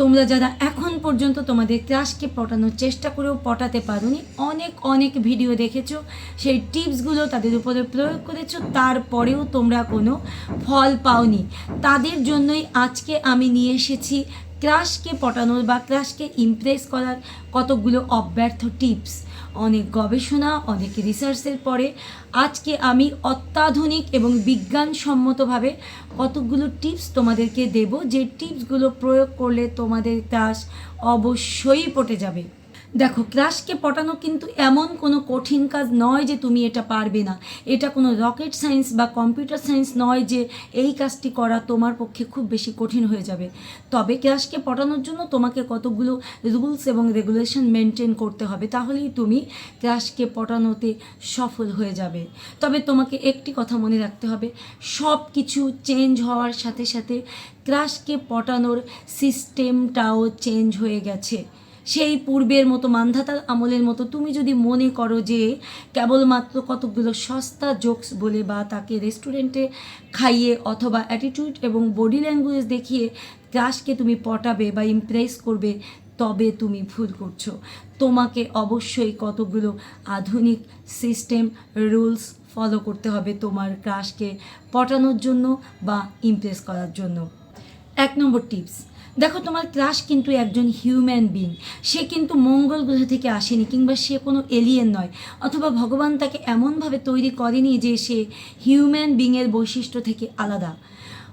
তোমরা যারা এখন পর্যন্ত তোমাদের ক্রাশকে পটানোর চেষ্টা করেও পটাতে পারোনি, অনেক অনেক ভিডিও দেখেছ, সেই টিপসগুলো তাদের উপরে প্রয়োগ করেছ, তারপরেও তোমরা কোনো ফল পাওনি। তাদের জন্যই আজকে আমি নিয়ে এসেছি ক্রাশকে পটানোর বা ক্রাশকে ইমপ্রেস করার কতগুলো অব্যর্থ টিপস। অনেক গবেষণা, অনেক রিসার্চের পরে আজকে আমি অত্যাধুনিক এবং বিজ্ঞানসম্মতভাবে কতগুলো টিপস তোমাদেরকে দেব। যে টিপসগুলো প্রয়োগ করলে তোমাদের তাস অবশ্যই পটে যাবে। দেখো ক্রাশকে পটানো কিন্তু এমন কোনো কঠিন কাজ নয় যে তুমি এটা পারবে না। এটা কোনো রকেট সায়েন্স বা কম্পিউটার সায়েন্স নয় যে এই কাজটি করা তোমার পক্ষে খুব বেশি কঠিন হয়ে যাবে। তবে ক্রাশকে পটানোর জন্য তোমাকে কতগুলো রুলস এবং রেগুলেশন মেনটেন করতে হবে, তাহলেই তুমি ক্রাশকে পটানোতে সফল হয়ে যাবে। তবে তোমাকে একটি কথা মনে রাখতে হবে সব কিছু চেঞ্জ হওয়ার সাথে সাথে ক্রাশকে পটানোর সিস্টেমটাও চেঞ্জ হয়ে গেছে। সেই পূর্বের মতো মান্ধাতার আমলের মতো তুমি যদি মনে করো যে কেবলমাত্র কতগুলো সস্তা জোকস বলে বা তাকে রেস্টুরেন্টে খাইয়ে অথবা অ্যাটিটিউড এবং বডি ল্যাঙ্গুয়েজ দেখিয়ে ক্রাশকে তুমি পটাবে বা ইমপ্রেস করবে, তবে তুমি ভুল করছ। তোমাকে অবশ্যই কতগুলো আধুনিক সিস্টেম রুলস ফলো করতে হবে তোমার ক্রাশকে পটানোর জন্য বা ইমপ্রেস করার জন্য। এক নম্বর টিপস দেখো, তোমার ক্রাশ কিন্তু একজন হিউম্যান বিং সে কিন্তু মঙ্গল গ্রহ থেকে আসেনি, কিংবা সে কোনো এলিয়েন নয়। অথবা ভগবান তাকে এমনভাবে তৈরি করেনি যে সে হিউম্যান বিংয়ের বৈশিষ্ট্য থেকে আলাদা।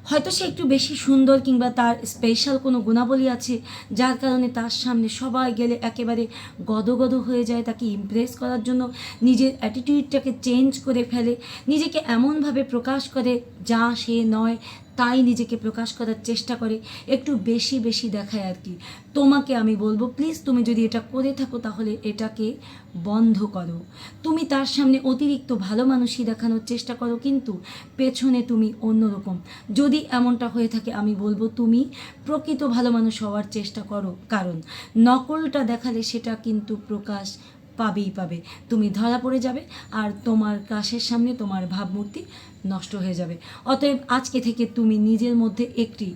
হয়তো সে একটু বেশি সুন্দর, কিংবা তার স্পেশাল কোনো গুণাবলী আছে, যার কারণে তার সামনে সবাই গেলে একেবারে গদগদ হয়ে যায় তাকে ইমপ্রেস করার জন্য। নিজের অ্যাটিটিউডটাকে চেঞ্জ করে ফেলে, নিজেকে এমনভাবে প্রকাশ করে যা সে নয় তাই নিজেকে প্রকাশ করার চেষ্টা করে, একটু বেশি বেশি দেখায় আর কি। তোমাকে আমি বলব প্লিজ তুমি যদি এটা করে থাকো তাহলে এটাকে বন্ধ করো। তুমি তার সামনে অতিরিক্ত ভালো মানুষই দেখানোর চেষ্টা করো, কিন্তু পেছনে তুমি অন্যরকম। যদি এমনটা হয়ে থাকে, আমি বলব তুমি প্রকৃত ভালো মানুষ হওয়ার চেষ্টা করো। কারণ নকলটা দেখালে সেটা কিন্তু প্রকাশ পাবেই পাবে। তুমি ধরা পড়ে যাবে আর তোমার কাশের সামনে তোমার ভাবমূর্তি নষ্ট হয়ে যাবে। অতএব আজকে থেকে তুমি নিজের মধ্যে একটি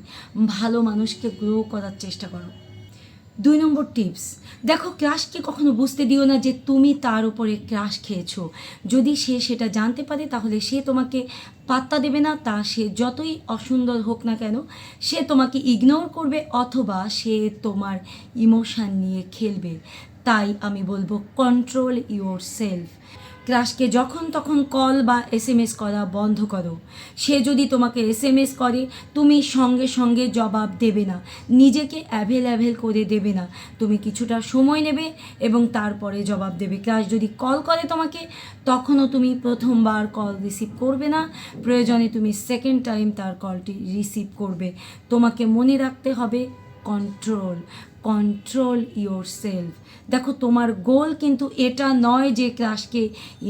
ভালো মানুষকে গ্রো করার চেষ্টা করো। দুই নম্বর টিপস দেখো ক্রাশকে কখনো বুঝতে দিও না যে তুমি তার উপরে ক্রাশ খেয়েছো। যদি সে সেটা জানতে পারে, তাহলে সে তোমাকে পাত্তা দেবে না। তা সে যতই অসুন্দর হোক না কেন, সে তোমাকে ইগনোর করবে অথবা সে তোমার ইমোশান নিয়ে খেলবে। তাই আমি বলব কন্ট্রোল ইউর সেলফ ক্রাশকে যখন তখন কল বা এস এম এস করা বন্ধ করো। সে যদি তোমাকে এস এম এস করে, তুমি সঙ্গে সঙ্গে জবাব দেবে না। নিজেকে অ্যাভেলেবেল করে দেবে না। তুমি কিছুটা সময় নেবে এবং তারপরে জবাব দেবে। ক্রাশ যদি কল করে তোমাকে, তখনও তুমি প্রথমবার কল রিসিভ করবে না। প্রয়োজনে তুমি সেকেন্ড টাইম তার কলটি রিসিভ করবে। তোমাকে মনে রাখতে হবে কন্ট্রোল কন্ট্রোল ইয়োর সেলফ দেখো, তোমার গোল কিন্তু এটা নয় যে ক্রাশকে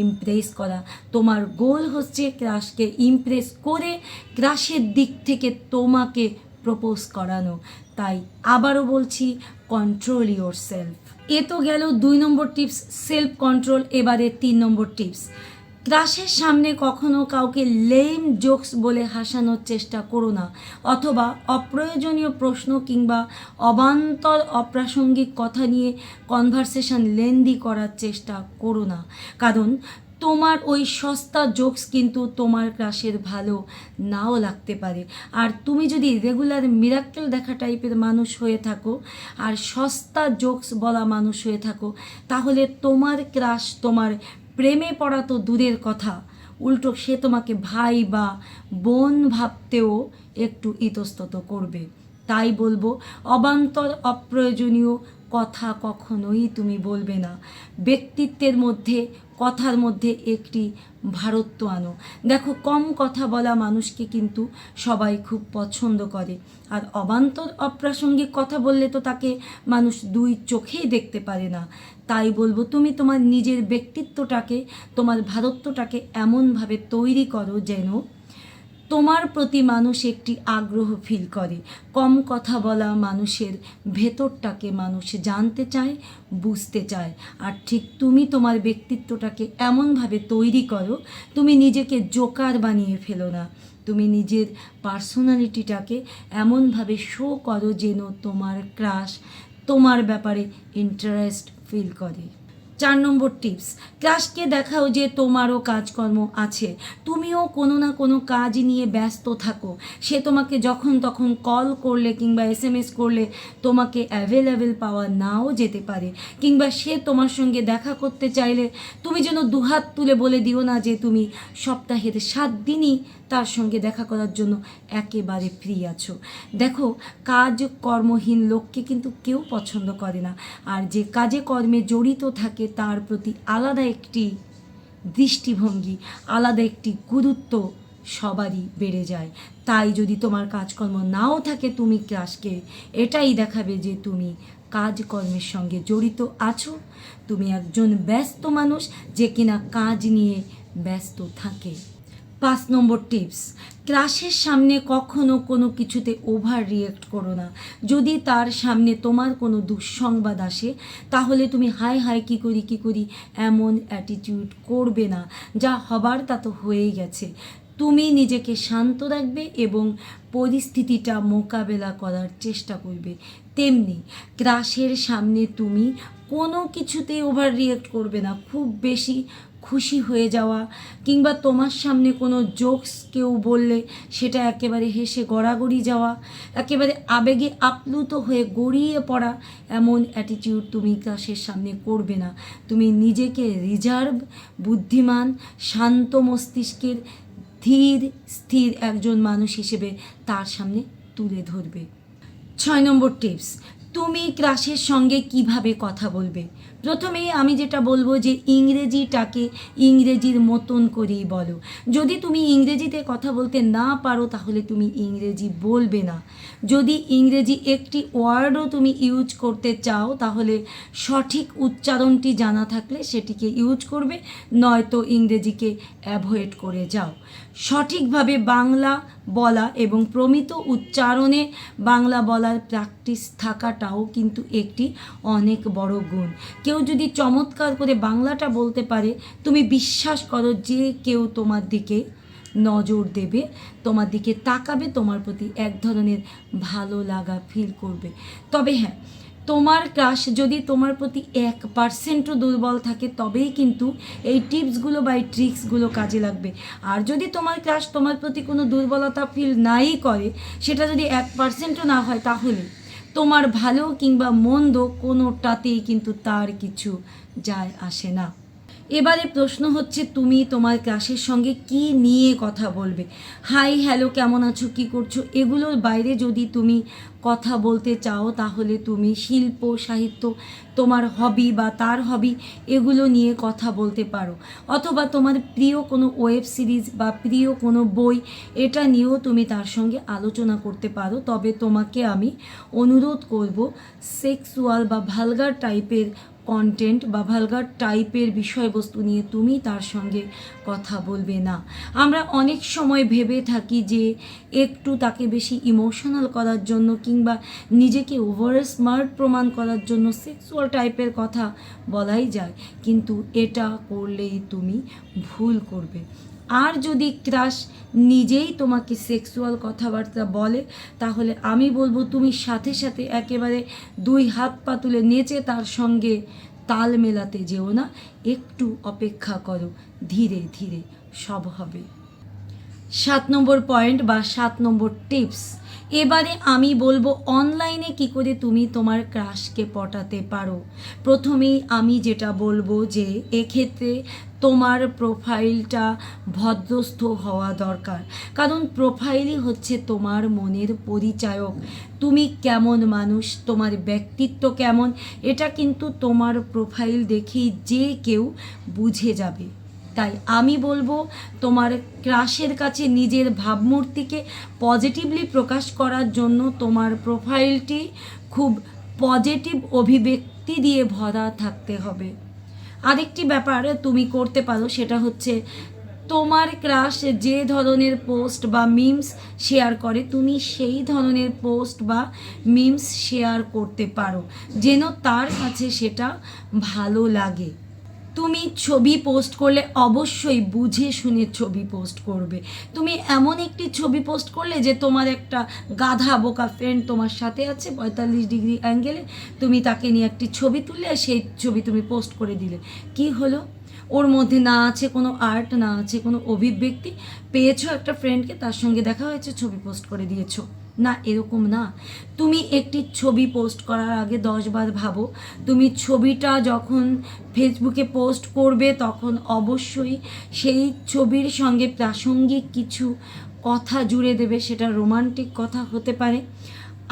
ইমপ্রেস করা। তোমার গোল হচ্ছে ক্রাশকে ইমপ্রেস করে ক্রাশের দিক থেকে তোমাকে প্রপোজ করানো। তাই আবারও বলছি কন্ট্রোল ইয়োর সেলফ এ তো গেল দুই নম্বর টিপস সেলফ কন্ট্রোল এবারে তিন নম্বর টিপস ক্রাশের সামনে কখনো কাউকে লেম জোকস বলে হাসানোর চেষ্টা করো না, অথবা অপ্রয়োজনীয় প্রশ্ন কিংবা অবান্তর অপ্রাসঙ্গিক কথা নিয়ে কনভারসেশন লেন্দি করার চেষ্টা করো না। কারণ তোমার ওই সস্তা জোকস কিন্তু তোমার ক্রাশের ভালো নাও লাগতে পারে। আর তুমি যদি রেগুলার মিরাক্কেল দেখা টাইপের মানুষ হয়ে থাকো, আর সস্তা জোকস বলা মানুষ হয়ে থাকো, তাহলে তোমার ক্রাশ তোমার প্রেমে পড়া তো দূরের কথা। উল্টো সে তোমাকে ভাই বা বোন ভাবতেও একটু ইতস্তত করবে। তাই বলব, অবান্তর, অপ্রয়োজনীয় কথা কখনোই তুমি বলবে না। ব্যক্তিত্বের মধ্যে, কথার মধ্যে একটি ভারত্ব আনো। দেখো, কম কথা বলা মানুষকে কিন্তু সবাই খুব পছন্দ করে। আর অবান্তর অপ্রাসঙ্গিক কথা বললে তো তাকে মানুষ দুই চোখেই দেখতে পারে না। তাই বলব, তুমি তোমার নিজের ব্যক্তিত্বটাকে, তোমার ভারত্বটাকে এমনভাবে তৈরি করো যেন তোমার প্রতি মানুষ একটি আগ্রহ ফিল করে। কম কথা বলা মানুষের ভেতরটাকে মানুষ জানতে চায়, বুঝতে চায়। আর ঠিক তুমি তোমার ব্যক্তিত্বটাকে এমনভাবে তৈরি করো, তুমি নিজেকে জোকার বানিয়ে ফেলো না। তুমি নিজের পার্সোনালিটিটাকে এমনভাবে শো করো যেন তোমার ক্রাশ তোমার ব্যাপারে ইন্টারেস্ট ফিল করে। চার নম্বর টিপস ক্রাশকে দেখাও যে তোমারও কাজকর্ম আছে। তুমিও কোনো না কোনো কাজ নিয়ে ব্যস্ত থাকো। সে তোমাকে যখন তখন কল করলে কিংবা এস এম এস করলে তোমাকে অ্যাভেলেবেল পাওয়া নাও যেতে পারে। কিংবা সে তোমার সঙ্গে দেখা করতে চাইলে তুমি যেন দুহাত তুলে বলে দিও না যে তুমি সপ্তাহের সাত দিনই তার সঙ্গে দেখা করার জন্য একেবারে ফ্রি আছো। দেখো কাজ কর্মহীন লোককে কিন্তু কেউ পছন্দ করে না। আর যে কাজে কর্মে জড়িত থাকে তার প্রতি আলাদা একটি দৃষ্টিভঙ্গি, আলাদা একটি গুরুত্ব সবারই বেড়ে যায়। তাই যদি তোমার কাজকর্ম নাও থাকে, তুমি ক্লাসকে এটাই দেখাবে যে তুমি কাজকর্মের সঙ্গে জড়িত আছো। তুমি একজন ব্যস্ত মানুষ যে কিনা কাজ নিয়ে ব্যস্ত থাকে। পাঁচ নম্বর টিপস ক্লাসের সামনে কখনো কোনো কিছুতে ওভার রিয়েক্ট করো না। যদি তার সামনে তোমার কোনো দুঃসংবাদ আসে, তাহলে তুমি হাই হাই কী করি কী করি এমন অ্যাটিটিউড করবে না, যা হবার তা তো হয়েই গেছে। তুমি নিজেকে শান্ত রাখবে এবং পরিস্থিতিটা মোকাবেলা করার চেষ্টা করবে। তেমনি ক্রাশের সামনে তুমি কোনো কিছুতে ওভার রিয়েক্ট করবে না, খুব বেশি খুশি হয়ে যাওয়া কিংবা তোমার সামনে কোনো জোকস কেউ বললে সেটা একেবারে হেসে গড়াগড়ি যাওয়া, একেবারে আবেগে আপ্লুত হয়ে গড়িয়ে পড়া এমন অ্যাটিটিউড তুমি ক্লাসের সামনে করবে না। তুমি নিজেকে রিজার্ভ বুদ্ধিমান, শান্ত মস্তিষ্কের ধীর, স্থির একজন মানুষ হিসেবে তার সামনে তুলে ধরবে। ছয় নম্বর টিপস তুমি ক্লাসের সঙ্গে কীভাবে কথা বলবে? প্রথমেই আমি যেটা বলব যে ইংরেজিটাকে ইংরেজির মতন করেই বলো। যদি তুমি ইংরেজিতে কথা বলতে না পারো, তাহলে তুমি ইংরেজি বলবে না। যদি ইংরেজি একটি ওয়ার্ডও তুমি ইউজ করতে চাও, তাহলে সঠিক উচ্চারণটি জানা থাকলে সেটিকে ইউজ করবে, নয়তো ইংরেজিকে অ্যাভয়েড করে যাও। সঠিকভাবে বাংলা বলা এবং প্রমিত উচ্চারণে বাংলা বলার প্র্যাকটিস থাকাটাও কিন্তু একটি অনেক বড় গুণ। কেউ যদি চমৎকার করে বাংলাটা বলতে পারে, তুমি বিশ্বাস করো যে কেউ তোমার দিকে নজর দেবে, তোমার দিকে তাকাবে, তোমার প্রতি এক ধরনের ভালো লাগা ফিল করবে। তবে হ্যাঁ তোমার ক্রাশ যদি তোমার প্রতি এক পার্সেন্টও দুর্বল থাকে, তবেই কিন্তু এই টিপসগুলো বা এই ট্রিক্সগুলো কাজে লাগবে। আর যদি তোমার ক্রাশ তোমার প্রতি কোনো দুর্বলতা ফিল নাই করে, সেটা যদি এক পার্সেন্টও না হয়, তাহলে তোমার ভালো কিংবা মন্দ কোনোটাতেই কিন্তু তার কিছু যায় আসে না। এবারে প্রশ্ন হচ্ছে তুমি তোমার ক্লাসের সঙ্গে কি নিয়ে কথা বলবে? হাই, হ্যালো, কেমন আছো, কি করছ? এগুলোর বাইরে যদি তুমি কথা বলতে চাও, তাহলে তুমি শিল্প, সাহিত্য, তোমার হবি বা তার হবি এগুলো নিয়ে কথা বলতে পারো। অথবা তোমার প্রিয় কোনো ওয়েব সিরিজ বা প্রিয় কোনো বই, এটা নিয়েও তুমি তার সঙ্গে আলোচনা করতে পারো। তবে তোমাকে আমি অনুরোধ করব সেক্সুয়াল বা ভালগার টাইপের কন্টেন্ট বা ভালগার টাইপের বিষয়বস্তু নিয়ে তুমি তার সঙ্গে কথা বলবে না। আমরা অনেক সময় ভেবে থাকি যে একটু তাকে বেশি ইমোশনাল করার জন্য কিংবা নিজেকে ওভার স্মার্ট প্রমাণ করার জন্য সেক্সুয়াল টাইপের কথা বলাই যায়। কিন্তু এটা করলেই তুমি ভুল করবে। আর যদি ক্রাশ নিজেই তোমাকে সেক্সুয়াল কথাবার্তা বলে, তাহলে আমি বলব তুমি সাথে সাথে একেবারে দুই হাত পা তুলে নেচে তার সঙ্গে তাল মেলাতে যেও না, একটু অপেক্ষা করো, ধীরে ধীরে সব হবে। সাত নম্বর পয়েন্ট বা সাত নম্বর টিপস এবারে আমি বলব অনলাইনে কি করে তুমি তোমার ক্রাশকে পটাতে পারো। প্রথমেই আমি যেটা বলব যে, এক্ষেত্রে তোমার প্রোফাইলটা ভদ্রস্থ হওয়া দরকার। কারণ প্রোফাইলই হচ্ছে তোমার মনের পরিচায়ক। তুমি কেমন মানুষ, তোমার ব্যক্তিত্ব কেমন, এটা কিন্তু তোমার প্রোফাইল দেখেই যে কেউ বুঝে যাবে। তাই আমি বলব, তোমার ক্রাশের কাছে নিজের ভাবমূর্তিকে পজিটিভলি প্রকাশ করার জন্য তোমার প্রোফাইলটি খুব পজিটিভ অভিব্যক্তি দিয়ে ভরা থাকতে হবে। আরেকটি ব্যাপার তুমি করতে পারো, সেটা হচ্ছে তোমার ক্রাশ যে ধরনের পোস্ট বা মিমস শেয়ার করে, তুমি সেই ধরনের পোস্ট বা মিমস শেয়ার করতে পারো, যেন তার কাছে সেটা ভালো লাগে। তুমি ছবি পোস্ট করলে অবশ্যই বুঝে শুনে ছবি পোস্ট করবে। তুমি এমন একটি ছবি পোস্ট করলে যে তোমার একটা গাধা বোকা ফ্রেন্ড তোমার সাথে আছে পঁয়তাল্লিশ ডিগ্রি অ্যাঙ্গেলে তুমি তাকে নিয়ে একটি ছবি তুললে সেই ছবি তুমি পোস্ট করে দিলে। কি হলো? ওর মধ্যে না আছে কোনো আর্ট না আছে কোনো অভিব্যক্তি। পেয়েছ একটা ফ্রেন্ডকে তার সঙ্গে দেখা হয়েছে, ছবি পোস্ট করে দিয়েছ। না, এরকম না। তুমি একটি ছবি পোস্ট করার আগে দশবার ভাবো। তুমি ছবিটা যখন ফেসবুকে পোস্ট করবে, তখন অবশ্যই সেই ছবির সঙ্গে প্রাসঙ্গিক কিছু কথা জুড়ে দেবে, সেটা রোমান্টিক কথা হতে পারে।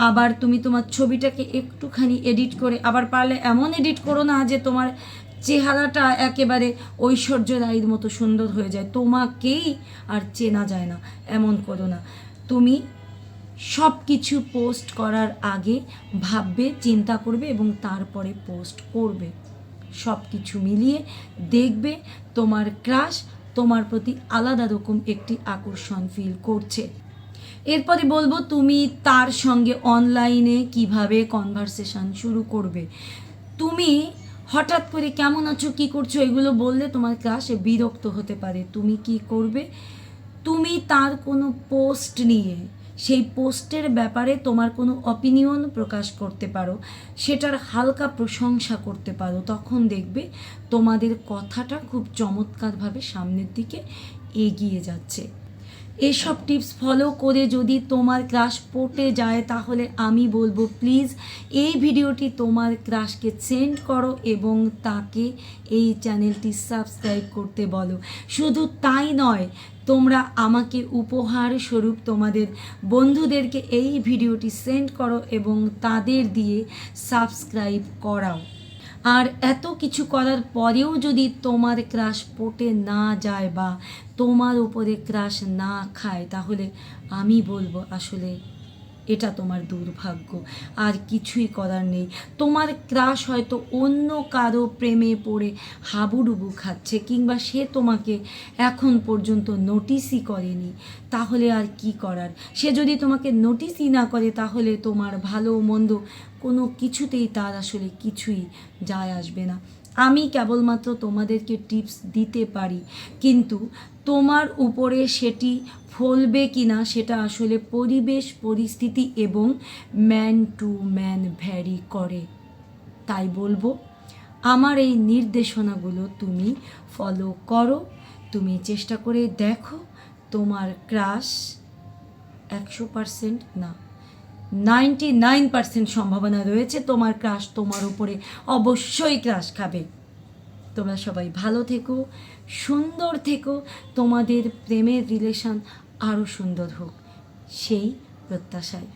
আবার তুমি তোমার ছবিটাকে একটুখানি এডিট করে, আবার পারলে এমন এডিট করো না যে তোমার চেহারাটা একেবারে ঐশ্বর্য রায়ের মতো সুন্দর হয়ে যায়। তোমাকেই আর চেনা যায় না, এমন করো না। তুমি সব কিছু পোস্ট করার আগে ভাববে, চিন্তা করবে এবং তারপরে পোস্ট করবে। সব কিছু মিলিয়ে দেখবে তোমার ক্রাশ তোমার প্রতি আলাদা রকম একটি আকর্ষণ ফিল করছে। এরপরে বলব, তুমি তার সঙ্গে অনলাইনে কীভাবে কনভারসেশন শুরু করবে? তুমি হঠাৎ করে কেমন আছো, কী করছ, এগুলো বললে তোমার ক্লাসে বিরক্ত হতে পারে। তুমি কি করবে? তুমি তার কোনো পোস্ট নিয়ে সেই পোস্টের ব্যাপারে তোমার কোনো অপিনিয়ন প্রকাশ করতে পারো, সেটার হালকা প্রশংসা করতে পারো। তখন দেখবে তোমাদের কথাটা খুব চমৎকারভাবে সামনের দিকে এগিয়ে যাচ্ছে। এসব টিপস ফলো করে যদি তোমার ক্রাশ পড়তে যায়, তাহলে আমি বলব প্লিজ এই ভিডিওটি তোমার ক্রাশকে সেন্ড করো এবং তাকে এই চ্যানেলটি সাবস্ক্রাইব করতে বলো। শুধু তাই নয় তোমরা আমাকে উপহার স্বরূপ তোমাদের বন্ধুদেরকে এই ভিডিওটি সেন্ড করো এবং তাদের দিয়ে সাবস্ক্রাইব করাও। আর এত কিছু করার পরেও যদি তোমার ক্রাশ পটে না যায় বা তোমার উপরে ক্রাশ না খায়, তাহলে আমি বলব আসলে এটা তোমার দুর্ভাগ্য। আর কিছুই করার নেই। তোমার ক্রাশ হয়তো অন্য কারও প্রেমে পড়ে হাবুডুবু খাচ্ছে, কিংবা সে তোমাকে এখন পর্যন্ত নোটিসই করেনি। তাহলে আর কি করার? সে যদি তোমাকে নোটিসই না করে, তাহলে তোমার ভালো মন্দ কোনো কিছুতেই তার আসলে কিছুই যায় আসবে না। আমি কেবলমাত্র তোমাদেরকে টিপস দিতে পারি। কিন্তু তোমার উপরে সেটি ফলবে কি না সেটা আসলে পরিবেশ, পরিস্থিতি এবং ম্যান টু ম্যান ভ্যারি করে। তাই বলব, আমার এই নির্দেশনাগুলো তুমি ফলো করো, তুমি চেষ্টা করে দেখো, তোমার ক্রাশ একশো পারসেন্ট না নাইনটি নাইন পার্সেন্ট সম্ভাবনা রয়েছে, তোমার ক্রাশ তোমার উপরে অবশ্যই ক্রাশ খাবে। তোমরা সবাই ভালো থেকো সুন্দর থেকো তোমাদের প্রেমের রিলেশন আরও সুন্দর হোক সেই প্রত্যাশায়।